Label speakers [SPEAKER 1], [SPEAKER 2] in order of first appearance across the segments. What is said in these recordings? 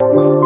[SPEAKER 1] ส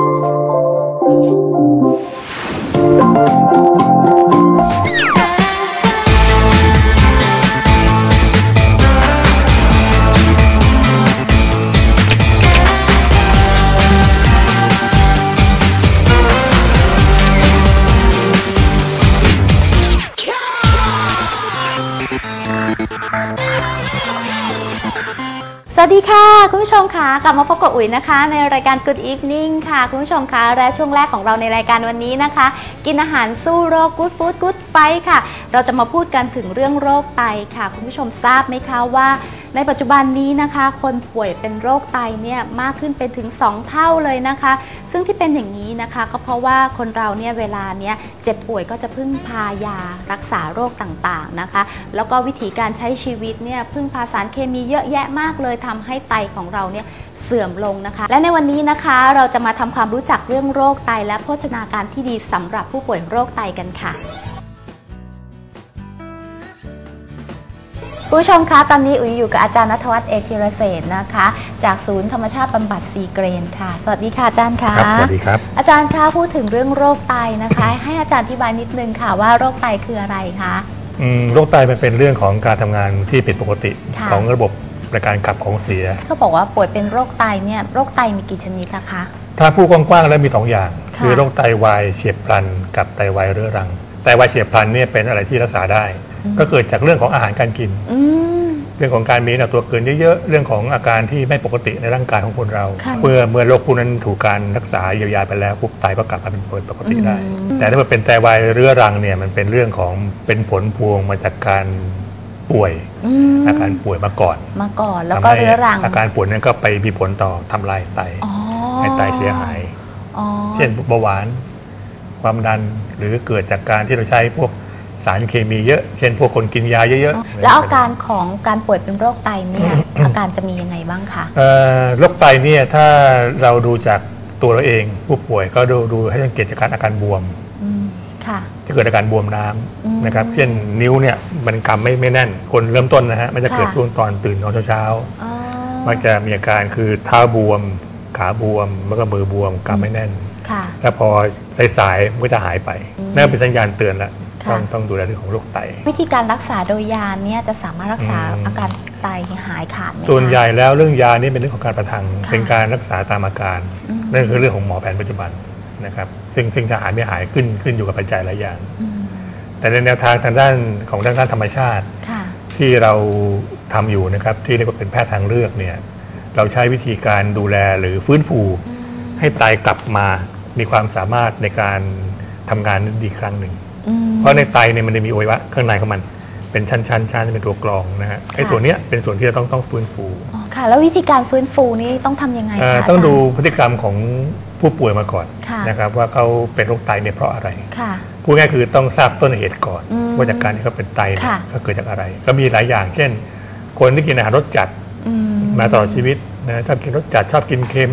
[SPEAKER 1] วัสดีค่ะ คุณผู้ชมค่ะกลับมาพบกับอุ๋ยนะคะ ในรายการ Good Evening ค่ะ คุณผู้ชมค่ะและช่วงแรกของเราในรายการวันนี้นะคะ กินอาหารสู้โรค Good Food Good Fight ค่ะ เราจะมาพูดกันถึงเรื่องโรคไตค่ะ คุณผู้ชมทราบไหมคะว่า ในปัจจุบันนี้นะคะ คนป่วยเป็นโรคไตเนี่ยมากขึ้นเป็นถึง 2 เท่าเลยนะคะ ซึ่งที่เป็นอย่างนี้นะคะ ก็เพราะว่าคนเราเนี่ยเวลาเนี้ยเจ็บป่วยก็จะพึ่งพายารักษาโรคต่างๆนะคะ แล้วก็วิธีการใช้ชีวิตเนี่ยพึ่งพาสารเคมีเยอะแยะมากเลยทำให้ไตของเราเนี่ยเสื่อมลงนะคะ และในวันนี้นะคะเราจะมาทำความรู้จักเรื่องโรคไตและโภชนาการที่ดีสำหรับผู้ป่วยโรคไตกันค่ะ ผู้ชมคะตอนนี้อุ๋ยอยู่กับอาจารย์นัทวัฒน์เอธิรเศรษฐ์นะคะ จากศูนย์ธรรมชาติบำบัดซีเกรนค่ะ สวัสดีค่ะอาจารย์ค่ะ
[SPEAKER 2] ครับสวัสดีครับ
[SPEAKER 1] อาจารย์คะพูดถึงเรื่องโรคไตนะคะ ให้อาจารย์อธิบายนิดนึงค่ะว่าโรคไตคืออะไรคะ
[SPEAKER 2] อืมโรคไตมันเป็นเรื่องของการทำงานที่ผิดปกติ
[SPEAKER 1] ค่ะ
[SPEAKER 2] ของระบบในการขับของเสีย
[SPEAKER 1] เขาบอกว่าป่วยเป็นโรคไตเนี่ยโรคไตมีกี่ชนิดนะคะ
[SPEAKER 2] ถ้าพูดกว้างๆแล้วมีสองอย่าง
[SPEAKER 1] ค่ะ
[SPEAKER 2] คือโรคไตวายเฉียบพลันกับไตวายเรื้อรัง ไตวายเฉียบพลันเนี่ยเป็นอะไรที่รักษาได้ ก็เกิดจากเรื่องของอาหารการกิน
[SPEAKER 1] อืม
[SPEAKER 2] เรื่องของการมีน้ำหนักตัวเกินเยอะๆ เรื่องของอาการที่ไม่ปกติในร่างกายของคนเรา
[SPEAKER 1] ค่ะ
[SPEAKER 2] เมื่อเมื่อโรคพวกนั้นถูกการรักษาเยียวยาไปแล้วปุ๊บไตก็กลับมาเป็นปกติได้
[SPEAKER 1] อืม
[SPEAKER 2] แต่ถ้ามันเป็นไตวายเรื้อรังเนี่ยมันเป็นเรื่องของเป็นผลพวงมาจากการป่วย
[SPEAKER 1] อืม
[SPEAKER 2] อาการป่วยมาก่อน
[SPEAKER 1] มาก่อนแล้วก็
[SPEAKER 2] ทำให้
[SPEAKER 1] เรื้อรัง
[SPEAKER 2] อาการป่วยนั้นก็ไปมีผลต่อทำลายไต
[SPEAKER 1] อ๋อ
[SPEAKER 2] ให้ไตเสียหาย
[SPEAKER 1] อ๋อ
[SPEAKER 2] เช่นเบาหวาน ความดันหรือเกิดจากการที่เราใช้พวก สารเคมีเยอะ เช่นพวกคนกินยาเยอะๆ
[SPEAKER 1] แล้วอาการของการป่วยเป็นโรคไตเนี่ยอาการจะมียังไงบ้างคะ
[SPEAKER 2] เอ่อโรคไตเนี่ยถ้าเราดูจากตัวเราเองผู้ป่วยก็ดูดูให้สังเกตจากการอาการบวม
[SPEAKER 1] อืมค่ะ
[SPEAKER 2] จะเกิดอาการบวมน้
[SPEAKER 1] อืมำ
[SPEAKER 2] นะครับเช่นนิ้วเนี่ยมันกำไม่ไม่แน่น คนเริ่มต้นนะฮะมันจะเกิด
[SPEAKER 1] ค่ะ
[SPEAKER 2] ช่วงตอนตื่นตอนเช้า
[SPEAKER 1] อ๋อ
[SPEAKER 2] ๆมักจะมีอาการคือเท้าบวม ขาบวมแล้วก็มือบวมกำไม่แน่น
[SPEAKER 1] ค่ะ
[SPEAKER 2] แล้วพอสายๆมันก็จะหายไป
[SPEAKER 1] อืม
[SPEAKER 2] นั่นเป็นสัญญาณเตือนแล้ว
[SPEAKER 1] ค่ะ
[SPEAKER 2] ต้องต้องดูแลเรื่องของโรคไต
[SPEAKER 1] วิธีการรักษาโดยยาเนี่ยจะสามารถรักษา
[SPEAKER 2] อืม
[SPEAKER 1] อาการไตหายขาดไหมคะ
[SPEAKER 2] ส่วนใหญ่แล้วเรื่องยานี่เป็นเรื่องของการประทัง
[SPEAKER 1] ค่ะ
[SPEAKER 2] เป็นการรักษาตามอาการ
[SPEAKER 1] อืม
[SPEAKER 2] นั่นคือเรื่องของหมอแผนปัจจุบันนะครับซึ่งซึ่งจะหายไม่หายขึ้นขึ้นอยู่กับปัจจัยหลายอย่าง
[SPEAKER 1] อืม
[SPEAKER 2] แต่ในแนวทางทางด้านของด้านด้านธรรมชาติ
[SPEAKER 1] ค่ะ
[SPEAKER 2] ที่เราทำอยู่นะครับที่เรียกว่าเป็นแพทย์ทางเลือกเนี่ยเราใช้วิธีการดูแลหรือฟื้นฟู ให้ไตกลับมามีความสามารถในการทำงานได้ดีครั้งหนึ่ง
[SPEAKER 1] อืม
[SPEAKER 2] เพราะในไตเนี่ยมันจะมีอวัยวะข้างในของมัน เป็นชั้นชั้นชั้นเป็นตัวกรองนะฮะไอ้
[SPEAKER 1] ค่ะ
[SPEAKER 2] ส่วนเนี้ยเป็นส่วนที่เราต้องต้องฟื้นฟู
[SPEAKER 1] อ๋อค่ะ แล้ววิธีการฟื้นฟูนี่ต้องทำยังไง
[SPEAKER 2] เอ่อ
[SPEAKER 1] คะ
[SPEAKER 2] ต้องา
[SPEAKER 1] จารย์
[SPEAKER 2] ดูพฤติกรรมของผู้ป่วยมาก่อน
[SPEAKER 1] ค่ะ
[SPEAKER 2] นะครับว่าเขาเป็นโรคไตเนี่ยเพราะอะไร
[SPEAKER 1] ค่ะ
[SPEAKER 2] พูดง่ายๆคือต้องทราบต้นเหตุก่อน
[SPEAKER 1] อืม
[SPEAKER 2] ว่าจากการที่เขาเป็นไตเนี่ย
[SPEAKER 1] ค่ะ
[SPEAKER 2] เขาเกิดจากอะไร ก็มีหลายอย่าง เช่น คนที่กินอาหารรสจัด
[SPEAKER 1] อืม
[SPEAKER 2] มาตลอดชีวิตนะชอบกินรสจัดชอบกินเค็ม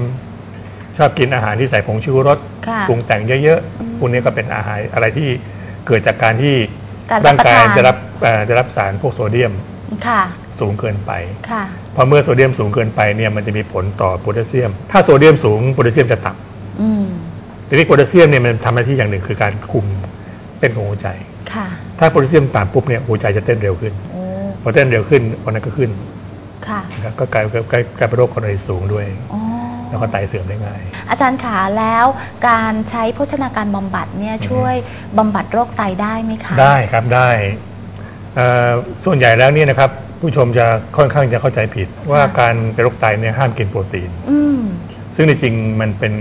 [SPEAKER 2] ชอบกินอาหารที่ใส่ผงชูรส
[SPEAKER 1] ค่ะ
[SPEAKER 2] ปรุงแต่งเยอะๆพวกนี้ก็เป็นอาหารอะไรที่ เกิดจากการที่
[SPEAKER 1] การรับ
[SPEAKER 2] ร่างกาย
[SPEAKER 1] ประทาน
[SPEAKER 2] จะรับเอ่อจะรับสารพวกโซเดียม
[SPEAKER 1] ค่ะ
[SPEAKER 2] สูงเกินไป
[SPEAKER 1] ค่ะ
[SPEAKER 2] พอเมื่อโซเดียมสูงเกินไปเนี่ยมันจะมีผลต่อโพแทสเซียม ถ้าโซเดียมสูงโพแทสเซียมจะต่
[SPEAKER 1] อืมำ
[SPEAKER 2] ทีนี้โพแทสเซียมเนี่ยมันทำหน้าที่อย่างหนึ่งคือการคุมเต้นของหัวใจ
[SPEAKER 1] ค่ะ
[SPEAKER 2] ถ้าโพแทสเซียมต่ำปุ๊บเนี่ยหัวใจจะเต้นเร็วขึ้น
[SPEAKER 1] โอ้
[SPEAKER 2] พอเต้นเร็วขึ้นวันนั้นก็ขึ้น
[SPEAKER 1] ค่ะ
[SPEAKER 2] นะครับก็กลายกลายกลายเป็นโรคความดันสูงด้วย
[SPEAKER 1] อ๋อ
[SPEAKER 2] แล้วก็ไตเสื่อมได้ง่าย
[SPEAKER 1] อาจารย์ขาแล้วการใช้โภชนาการบำบัดเนี่ยช่วยบำบัดโรคไตได้ไหมคะ
[SPEAKER 2] ได้ครับได้เอ่อส่วนใหญ่แล้วเนี่ยนะครับ ผู้ชมจะค่อนข้างจะเข้าใจผิด ว่าการเป็นโรคไตเนี่ยห้ามกินโปรตีน
[SPEAKER 1] อืม
[SPEAKER 2] ซึ่งในจริงมันเป็น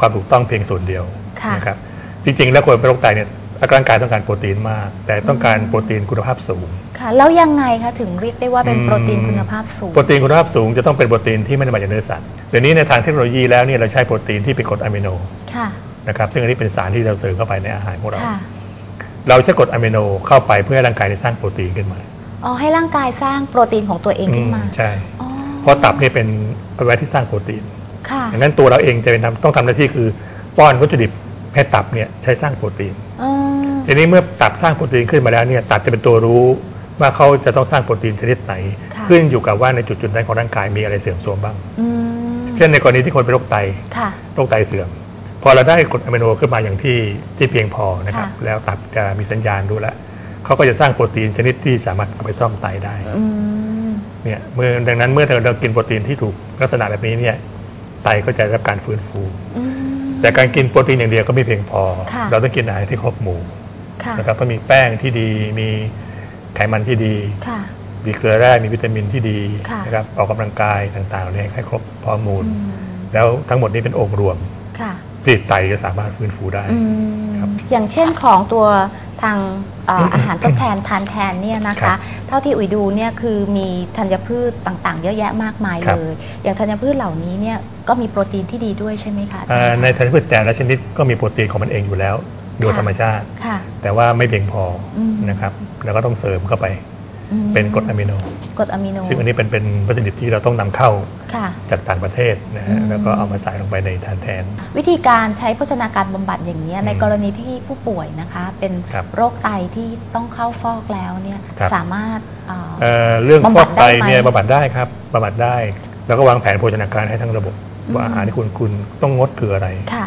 [SPEAKER 2] ความถูกต้องเพียงส่วนเดียว
[SPEAKER 1] ค่ะ
[SPEAKER 2] นะครับจริงๆแล้วคนเป็นโรคไตเนี่ย ร่างกายต้องการโปรตีนมาก แต่ต้องการโปรตีนคุณภาพสูง
[SPEAKER 1] ค่ะแล้วยังไงคะถึงเรียกได้ว่าเป็น
[SPEAKER 2] อืม
[SPEAKER 1] โปรตีนคุณภาพสูง
[SPEAKER 2] โปรตีนคุณภาพสูงจะต้องเป็นโปรตีนที่ไม่ได้มาจากเนื้อสัตว์เดี๋ยวนี้ในทางเทคโนโลยีแล้วเนี่ยเราใช้โปรตีนที่เป็นกรดอะมิโน
[SPEAKER 1] ค่ะ
[SPEAKER 2] นะครับซึ่งอันนี้เป็นสารที่เราเสริมเข้าไปในอาหารของเรา
[SPEAKER 1] ค่ะ
[SPEAKER 2] เราใช้กรดอะมิโนเข้าไปเพื่อให้ร่างกายได้สร้างโปรตีนขึ้นมา
[SPEAKER 1] อ๋อให้ร่างกายสร้างโปรตีนของตัวเองขึ้นมา
[SPEAKER 2] อืใช่
[SPEAKER 1] อ๋อ
[SPEAKER 2] เพราะตับเนี่ยเป็นอวัยวะที่สร้างโปรตีน
[SPEAKER 1] ค่ะ
[SPEAKER 2] ดังนั้นตัวเราเองจะเป็นทำต้องทำหน้าที่คือป้อนวัตถุดิบให้ตับเนี่ยใช้สร้างโปรตีน
[SPEAKER 1] อืม
[SPEAKER 2] ทีนี้เมื่อตับสร้างโปรตีนขึ้นมาแล้วเนี่ยตับจะเป็นตัวรู้ว่าเขาจะต้องสร้างโปรตีนชนิดไหน
[SPEAKER 1] ค่ะ
[SPEAKER 2] ขึ้นอยู่กับว่าในจุดจุดๆนั้นของร่างกายมีอะไรเสื่อมโทรมบ้าง
[SPEAKER 1] อืม
[SPEAKER 2] เช่นในกรณีที่คนเป็นโรคไต
[SPEAKER 1] ค่ะ
[SPEAKER 2] โรคไตเสื่อม พอเราได้กรดอะมิโนขึ้นมาอย่างที่ที่เพียงพอนะครับ
[SPEAKER 1] ค่ะ
[SPEAKER 2] แล้วตับจะมีสัญญาณรู้แล้วเขาก็จะสร้างโปรตีนชนิดที่สามารถเอาไปซ่อมไตได้
[SPEAKER 1] อืม
[SPEAKER 2] เนี่ยเมื่อดังนั้นเมื่อเรากินโปรตีนที่ถูกลักษณะแบบนี้เนี่ยไตก็จะได้รับการฟื้นฟู
[SPEAKER 1] อืม
[SPEAKER 2] แต่การกินโปรตีนอย่างเดียวก็ไม่เพียงพอ
[SPEAKER 1] ค่ะ
[SPEAKER 2] เราต้องกินอาหารที่ครบหมู่
[SPEAKER 1] ค่ะ
[SPEAKER 2] นะครับต้องมีแป้งที่ดีมีไขมันที่ดี
[SPEAKER 1] ค่ะ
[SPEAKER 2] มีเกลือแร่มีวิตามินที่ดี
[SPEAKER 1] ค่ะ
[SPEAKER 2] นะครับออกกำลังกายต่างๆเนี่ยให้ครบพอมูล
[SPEAKER 1] อืม
[SPEAKER 2] แล้วทั้งหมดนี้เป็นองค์รวม
[SPEAKER 1] ค่ะ
[SPEAKER 2] ที่ไตจะสามารถฟื้นฟูได้
[SPEAKER 1] อืม
[SPEAKER 2] ครับ
[SPEAKER 1] อย่างเช่นของตัวทางเอ่ออาหารทดแทนทานแทนเนี่ยนะ
[SPEAKER 2] ครั
[SPEAKER 1] คะ
[SPEAKER 2] บ
[SPEAKER 1] เท่าที่อุ๋ยดูเนี่ยคือมีธัญพืชต่างๆ เยอะแยะมากมาย
[SPEAKER 2] ครับ
[SPEAKER 1] เลย อย่างธัญพืชเหล่านี้เนี่ยก็มีโปรตีนที่ดีด้วยใช่ไหมคะอาจาร
[SPEAKER 2] เอ่อ
[SPEAKER 1] ย์
[SPEAKER 2] ในธัญพืชแต่ละชนิดก็มีโปรตีนของมันเองอยู่แล้ว โดย
[SPEAKER 1] ค่ะ
[SPEAKER 2] ธรรมชาติ
[SPEAKER 1] ค่ะ
[SPEAKER 2] แต่ว่าไม่เพียงพออ
[SPEAKER 1] ม
[SPEAKER 2] นะครับ แล้วก็ต้องเสริมเข้าไป
[SPEAKER 1] อืม
[SPEAKER 2] เป็นกรดอะมิโน
[SPEAKER 1] กรดอะมิโน
[SPEAKER 2] ซึ่งอันนี้เป็นเป็นวัตถุดิบที่เราต้องนำเข้า
[SPEAKER 1] ค่ะ
[SPEAKER 2] จากต่างประเทศนะฮะ
[SPEAKER 1] อืม
[SPEAKER 2] แล้วก็เอามาใส่ลงไปในทานแทน
[SPEAKER 1] วิธีการใช้โภชนาการบำบัดอย่างนี้ย
[SPEAKER 2] อืม
[SPEAKER 1] ในกรณีที่ผู้ป่วยนะคะ เป็น
[SPEAKER 2] ครับ
[SPEAKER 1] โรคไตที่ต้องเข้าฟอกแล้วเนี่ย
[SPEAKER 2] ครับ
[SPEAKER 1] สามารถเอ่อ
[SPEAKER 2] เอ่อเรื่อง
[SPEAKER 1] บำ
[SPEAKER 2] ฟ
[SPEAKER 1] บั
[SPEAKER 2] อ
[SPEAKER 1] ด
[SPEAKER 2] ก
[SPEAKER 1] ได้
[SPEAKER 2] ไต
[SPEAKER 1] ไหม
[SPEAKER 2] เนี่ยบำบัดได้ครับบำบัดได้ แล้วก็วางแผนโภชนาการให้ทั้งระบบ
[SPEAKER 1] อืม
[SPEAKER 2] ว่าอาหารที่คุณคุณต้องงดคืออะไร
[SPEAKER 1] ค่ะ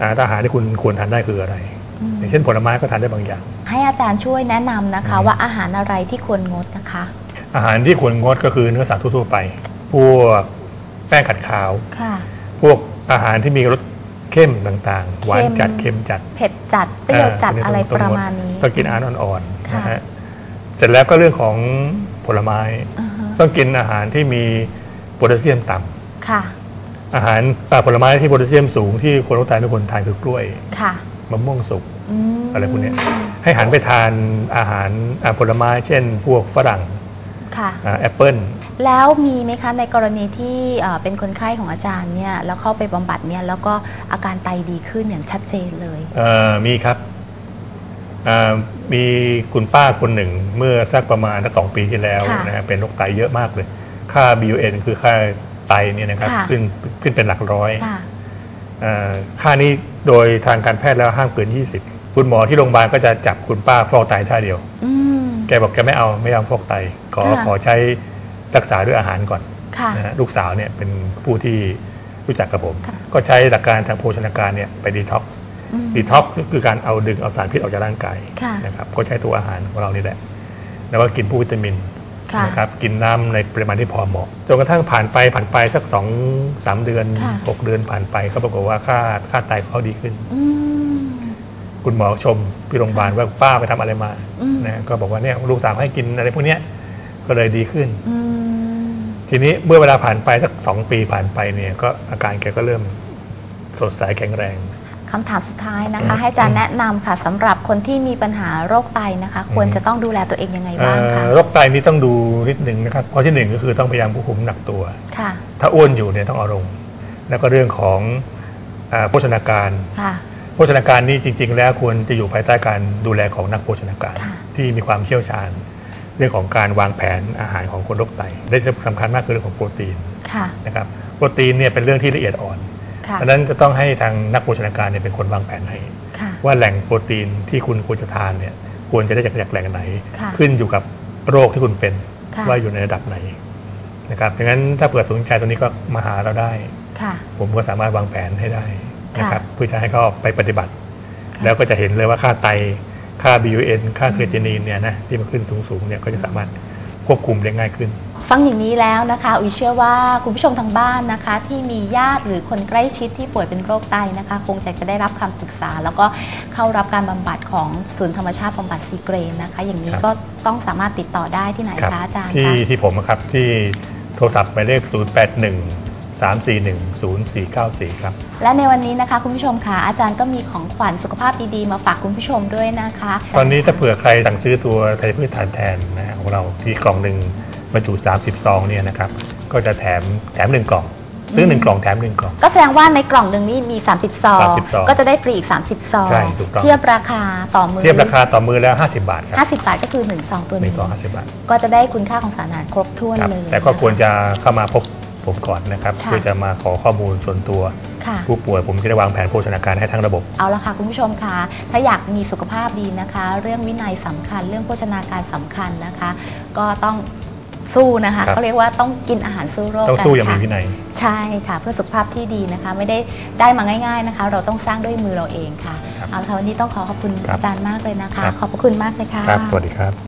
[SPEAKER 2] อาอาหารที่คุณควรทานได้คืออะไร
[SPEAKER 1] อืม
[SPEAKER 2] อย่างเช่นผลไม้ก็ทานได้บางอย่าง
[SPEAKER 1] ให้อาจารย์ช่วยแนะนำนะคะ
[SPEAKER 2] อืม
[SPEAKER 1] ว่าอาหารอะไรที่ควรงดนะคะ
[SPEAKER 2] อาหารที่ควรงดก็คือเนื้อสัตว์ทั่วๆไป พวกแป้งขัดขาว
[SPEAKER 1] ค่ะ
[SPEAKER 2] พวกอาหารที่มีรสเข้มต่างๆ หวานจัด
[SPEAKER 1] เค็
[SPEAKER 2] เค็
[SPEAKER 1] ม
[SPEAKER 2] มจัด
[SPEAKER 1] เผ็ดจัดเปรี้ยวจัดาอะไร
[SPEAKER 2] ต้ง
[SPEAKER 1] ประ
[SPEAKER 2] งด
[SPEAKER 1] มาณนี้
[SPEAKER 2] ต้องกินอาหารอ่อนๆ
[SPEAKER 1] ค่ะ
[SPEAKER 2] นะฮะเสร็จแล้วก็เรื่องของผลไม้
[SPEAKER 1] อ่าฮะ
[SPEAKER 2] ต้องกินอาหารที่มีโพแทสเซียมต่ำ
[SPEAKER 1] ค่ะ
[SPEAKER 2] อาหารอ่าผลไม้ที่โพแทสเซียมสูงที่คนต้องทานทุกคนทานคือกล้วย
[SPEAKER 1] ค่ะ
[SPEAKER 2] มะม่วงสุก
[SPEAKER 1] ม
[SPEAKER 2] อะไรพวกเนี้ยให้หันไปทานอาหารอ่าผลไม้เช่น พวกฝรั่ง
[SPEAKER 1] ค่ะ
[SPEAKER 2] อ่าแอปเปิ้ล
[SPEAKER 1] แล้วมีไหมคะในกรณีที่เอ่อเป็นคนไข้ของอาจารย์เนี่ยแล้วเข้าไปบำบัดเนี่ยแล้วก็อาการไตดีขึ้นอย่างชัดเจนเลย
[SPEAKER 2] เอ่อมีครับอ่ามีคุณป้าคนหนึ่งเมื่อสักประมาณสักสองปีที่แล้ว
[SPEAKER 1] ค่ะ
[SPEAKER 2] นะฮะเป็นโรคไตเยอะมากเลย ค่า BUN คือค่า ไตเนี่ยนะครับ
[SPEAKER 1] ค่ะ
[SPEAKER 2] ขึ้นขึ้นเป็นหลักร้อย
[SPEAKER 1] ค่ะ
[SPEAKER 2] อ่าค่านี้โดยทางการแพทย์แล้วห้ามเกิน 20 คุณหมอที่โรงพยาบาลก็จะจับคุณป้าฟอกไตท่าเดียว
[SPEAKER 1] อืม
[SPEAKER 2] แกบอกแกไม่เอาไม่ยอมฟอกไต ขอ
[SPEAKER 1] ค่ะ
[SPEAKER 2] ขอใช้รักษาด้วยอาหารก่อน
[SPEAKER 1] ค่ะ
[SPEAKER 2] นะฮะลูกสาวเนี่ยเป็นผู้ที่รู้จักกับผม
[SPEAKER 1] ค่ะ
[SPEAKER 2] ก็ใช้หลักการทางโภชนาการเนี่ยไปดีท็อกซ์
[SPEAKER 1] อืม
[SPEAKER 2] ดีท็อกซ์คือการเอาดึงเอาสารพิษออกจากร่างกาย
[SPEAKER 1] ค่ะ
[SPEAKER 2] นะครับก็ใช้ตัวอาหารของเรานี่แหละแล้วก็กินพวกวิตามิน
[SPEAKER 1] ค่ะ
[SPEAKER 2] นะครับกินน้ำในปริมาณที่พอเหมาะจนกระทั่งผ่านไปผ่านไปสักสองสามเดือน
[SPEAKER 1] ค่ะ
[SPEAKER 2] หกเดือนผ่านไปก็ปรากฏว่าค่าค่าไตเขาดีขึ้น
[SPEAKER 1] อืม
[SPEAKER 2] คุณหมอชมที่โรงพยาบาลว่าป้าไปทำอะไรมา
[SPEAKER 1] อืม
[SPEAKER 2] นะก็บอกว่าเนี่ยลูกสาวให้กินอะไรพวกเนี้ยก็เลยดีขึ้น
[SPEAKER 1] อืม
[SPEAKER 2] ทีนี้เมื่อเวลาผ่านไปสักสองปีผ่านไปเนี่ยก็อาการแกก็เริ่มสดใสแข็งแรง
[SPEAKER 1] คำถามสุดท้ายนะคะ ให้อาจารย์แนะนำค่ะสำหรับคนที่มีปัญหาโรคไตนะคะ ควรจะต้องดูแลตัวเองยังไงบ้างคะ
[SPEAKER 2] เอ่อโรคไตนี้ต้องดูนิดหนึ่งนะครับข้อที่หนึ่งก็คือต้องพยายามควบคุมน้ำหนักตัว
[SPEAKER 1] ค่ะ
[SPEAKER 2] ถ้าอ้วนอยู่เนี่ยต้องเอาลงแล้วก็เรื่องของอาโภชนาการ
[SPEAKER 1] ค่ะ
[SPEAKER 2] โภชนาการนี่จริง ๆ แล้วควรจะอยู่ภายใต้การดูแลของนักโภชนาการ
[SPEAKER 1] ค่ะ
[SPEAKER 2] ที่มีความเชี่ยวชาญ เรื่องของการวางแผนอาหารของคนโรคไต ได้สำคัญมากคือเรื่องของโปรตีน
[SPEAKER 1] ค่ะ
[SPEAKER 2] นะครับโปรตีนเนี่ยเป็นเรื่องที่ละเอียดอ่อน
[SPEAKER 1] ค่ะ
[SPEAKER 2] ดังนั้นจะต้องให้ทางนักโภชนาการเนี่ยเป็นคนวางแผนให้
[SPEAKER 1] ค่ะ
[SPEAKER 2] ว่าแหล่งโปรตีนที่คุณควรจะทานเนี่ยควรจะได้จากจากแหล่งไหน
[SPEAKER 1] ค่ะ
[SPEAKER 2] ขึ้นอยู่กับโรคที่คุณเป็น
[SPEAKER 1] ค่ะ
[SPEAKER 2] ว่าอยู่ในระดับไหนนะครับดังนั้นถ้าเผื่อสนใจตรงนี้ก็มาหาเราได้
[SPEAKER 1] ค่ะ
[SPEAKER 2] ผมก็สามารถวางแผนให้ได้นะครับ
[SPEAKER 1] ค่ะ
[SPEAKER 2] เพื่อจะให้เขาไปปฏิบัติ
[SPEAKER 1] ค่ะ
[SPEAKER 2] แล้วก็จะเห็นเลยว่าค่าไตค่า BUN ค่าเครียตินีนเนี่ยนะที่มันขึ้นสูงๆเนี่ยก็จะสามารถ ควบคุมได้ง่ายขึ้น
[SPEAKER 1] ฟังอย่างนี้แล้วนะคะอุ๋ยเชื่อว่าคุณผู้ชมทางบ้านนะคะ ที่มีญาติหรือคนใกล้ชิดที่ป่วยเป็นโรคไตนะคะ คงจะจะได้รับคำปรึกษา แล้วก็เข้ารับการบำบัดของศูนย์ธรรมชาติบำบัดซีเกรนนะคะ อย่างนี้
[SPEAKER 2] ครับ
[SPEAKER 1] ก็ต้องสามารถติดต่อได้ที่ไหน
[SPEAKER 2] ครับ
[SPEAKER 1] คะอาจารย์
[SPEAKER 2] ที่
[SPEAKER 1] คะ
[SPEAKER 2] ที่ผมอะครับที่โทรศัพท์หมายเลข 081 341 0494 ครับ
[SPEAKER 1] และในวันนี้นะคะคุณผู้ชมค่ะอาจารย์ก็มีของขวัญสุขภาพดีๆ มาฝากคุณผู้ชมด้วยนะคะ
[SPEAKER 2] ตอนนี้ถ้าเผื่อใครสั่งซื้อตัวไทยพืชทานแทนนะฮะของเราที่กล่องหนึ่งบรรจุ30ซองเนี่ยนะครับก็จะแถมแถมหนึ่งกล่อง ซื้อหนึ่งกล่องแถมหนึ่งกล่อง
[SPEAKER 1] ก็แสดงว่าในกล่องหนึ่งนี่มี 30 ซอง
[SPEAKER 2] 30ซอง
[SPEAKER 1] ก็จะได้ฟรีอีก 30 ซอง
[SPEAKER 2] ใช่ถูกต้อง
[SPEAKER 1] เทียบราคาต่อมือ
[SPEAKER 2] เทียบราคาต่อมือแล้ว 50 บาทครับ
[SPEAKER 1] 50 บาทก็คือ 1 ซองตัว
[SPEAKER 2] หนึ่
[SPEAKER 1] นี้
[SPEAKER 2] งซอง50 บาท
[SPEAKER 1] ก็จะได้คุณค่าของสารอาหารครบถ้วน
[SPEAKER 2] ครับ
[SPEAKER 1] เลย
[SPEAKER 2] แต่ก็
[SPEAKER 1] น
[SPEAKER 2] ควรจะเข้ามาพบ ผมก่อนนะครับ
[SPEAKER 1] ค่ะ
[SPEAKER 2] เพื่อจะมาขอข้อมูลส่วนตัว
[SPEAKER 1] ค่ะ
[SPEAKER 2] ผู้ป่วยผมจะได้วางแผนโภชนาการให้ทั้งระบบ
[SPEAKER 1] เอาละค่ะคุณผู้ชมคะถ้าอยากมีสุขภาพดีนะคะ เรื่องวินัยสำคัญ เรื่องโภชนาการสำคัญนะคะ ก็ต้องสู้นะคะ
[SPEAKER 2] ครับ
[SPEAKER 1] เขาเรียกว่าต้องกินอาหารสู้โรค
[SPEAKER 2] ต้อง
[SPEAKER 1] กัน
[SPEAKER 2] สู้อย่างมี
[SPEAKER 1] ค่ะ
[SPEAKER 2] วินัย
[SPEAKER 1] ใช่ค่ะ เพื่อสุขภาพที่ดีนะคะ ไม่ได้ได้มาง่าย ๆนะคะ เราต้องสร้างด้วยมือเราเองค่ะ
[SPEAKER 2] ครับ
[SPEAKER 1] เอาละค่ะวันนี้ต้องขอขอบคุณ
[SPEAKER 2] ครับ
[SPEAKER 1] อาจารย์มากเลยนะคะ
[SPEAKER 2] ครับ
[SPEAKER 1] ขอบพระคุณมากเลยค่ะ
[SPEAKER 2] ครับ สวัสดีครับ